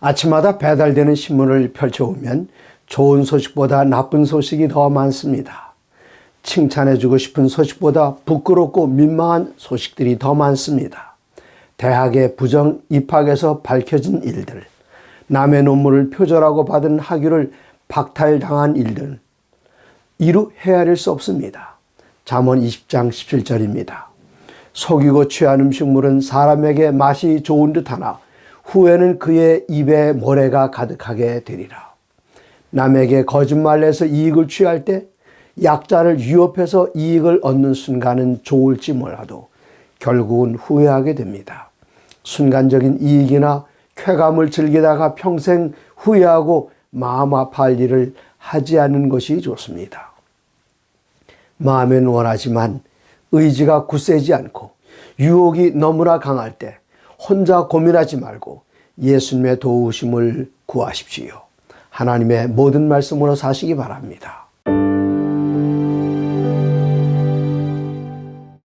아침마다 배달되는 신문을 펼쳐보면 좋은 소식보다 나쁜 소식이 더 많습니다. 칭찬해주고 싶은 소식보다 부끄럽고 민망한 소식들이 더 많습니다. 대학의 부정 입학에서 밝혀진 일들, 남의 논문을 표절하고 받은 학위를 박탈당한 일들, 이루 헤아릴 수 없습니다. 잠언 20장 17절입니다. 속이고 취한 음식물은 사람에게 맛이 좋은 듯 하나 후에는 그의 입에 모래가 가득하게 되리라. 남에게 거짓말해서 이익을 취할 때 약자를 위협해서 이익을 얻는 순간은 좋을지 몰라도 결국은 후회하게 됩니다. 순간적인 이익이나 쾌감을 즐기다가 평생 후회하고 마음 아파할 일을 하지 않는 것이 좋습니다. 마음엔 원하지만 의지가 굳세지 않고 유혹이 너무나 강할 때 혼자 고민하지 말고 예수님의 도우심을 구하십시오. 하나님의 모든 말씀으로 사시기 바랍니다.